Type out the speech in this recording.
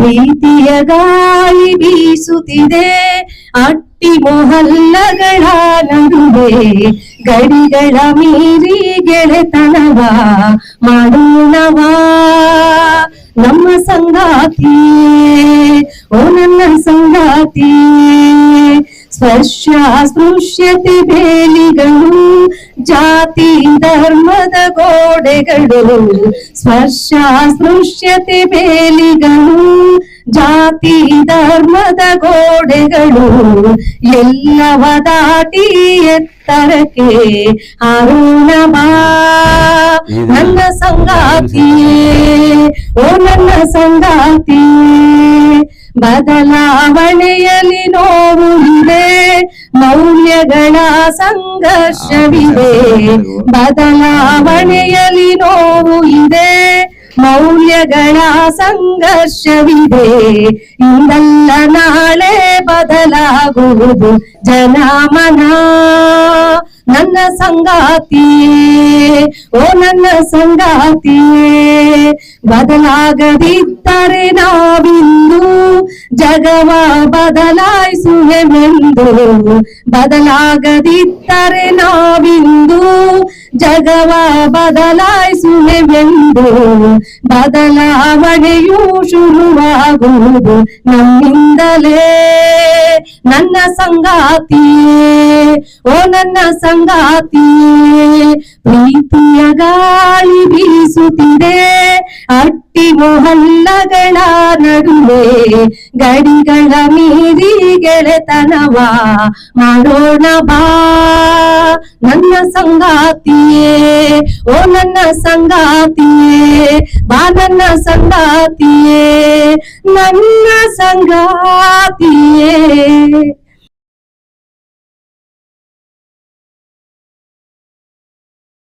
ಪ್ರೀತಿಯ ಗಾಳಿ ಬೀಸುತ್ತಿದೆ. ಅಟ್ಟಿ ಮೊಹಲ್ಲಗಳ ನಡುವೆ ಗಡಿಗಳ ಮೀರಿ ಗೆಳೆತನವ ಮಾಡೋಣವಾ. ನಮ್ಮ ಸಂಗಾತಿ ಸ್ಪೃಶ್ಯತೆ ಬೇಲಿಗಳು ಜಾತಿ ಧರ್ಮದ ಗೋಡೆಗಳು ಸ್ಪರ್ಶ ಸ್ಪೃಶ್ಯತೆ ಬೇಲಿಗಳು ಜಾತಿ ಧರ್ಮದ ಗೋಡೆಗಳು ಎಲ್ಲವ ದಾಟಿ ಎತ್ತರಕ್ಕೆ ಅರುಣಮ. ನನ್ನ ಸಂಗಾತಿಯೇ ಓ ನನ್ನ ಸಂಗಾತಿಯೇ ಬದಲಾವಣೆಯಲ್ಲಿ ಇದೆ ಮೌಲ್ಯಗಳ ಸಂಘರ್ಷವಿದೆ. ಬದಲಾವಣೆಯಲ್ಲಿ ನೋವು ಇದೆ. ಮೌಲ್ಯಗಳ ಸಂಘರ್ಷವಿದೆ. ಇಂದಲ್ಲ ನಾಳೆ ಬದಲಾಗುವುದು. ಜನಮನ ನನ್ನ ಸಂಗಾತಿಯೇ. ಓ ನನ್ನ ಸಂಗಾತಿಯೇ, ಬದಲಾಗದಿದ್ದರೆ ನಾವಿಂದು ಜಗವ ಬದಲಾಯಿಸುವೆವೆಂದು ಬದಲಾಗದಿದ್ದರೆ ನಾವಿಂದು. ಜಗವ ಬದಲಾಯಿಸುವೆವೆಂದು ಬದಲಾವಣೆಯು ಶುರುವಾಗುವುದು ನಮ್ಮಿಂದಲೇ. ನನ್ನ ಸಂಗಾತಿಯೇ, ಓ ನನ್ನ ಸಂಗಾತಿಯೇ, ಪ್ರೀತಿಯ ಗಾಳಿ ಬೀಸುತ್ತಿದೆ. ಅಟ್ಟಿ ಮೊಹಲ್ಲಗಳ ನಡುವೆ ಗಡಿಗಳ ಮೀರಿ ಗೆಳೆತನವ. ಮಾಡೋಣ ಬಾ, ನನ್ನ ಸಂಗಾತಿಯೇ, ಓ ನನ್ನ ಸಂಗಾತಿಯೇ, ಬಾ ನನ್ನ ಸಂಗಾತಿಯೇ ನನ್ನ ಸಂಗಾತಿಯೇ.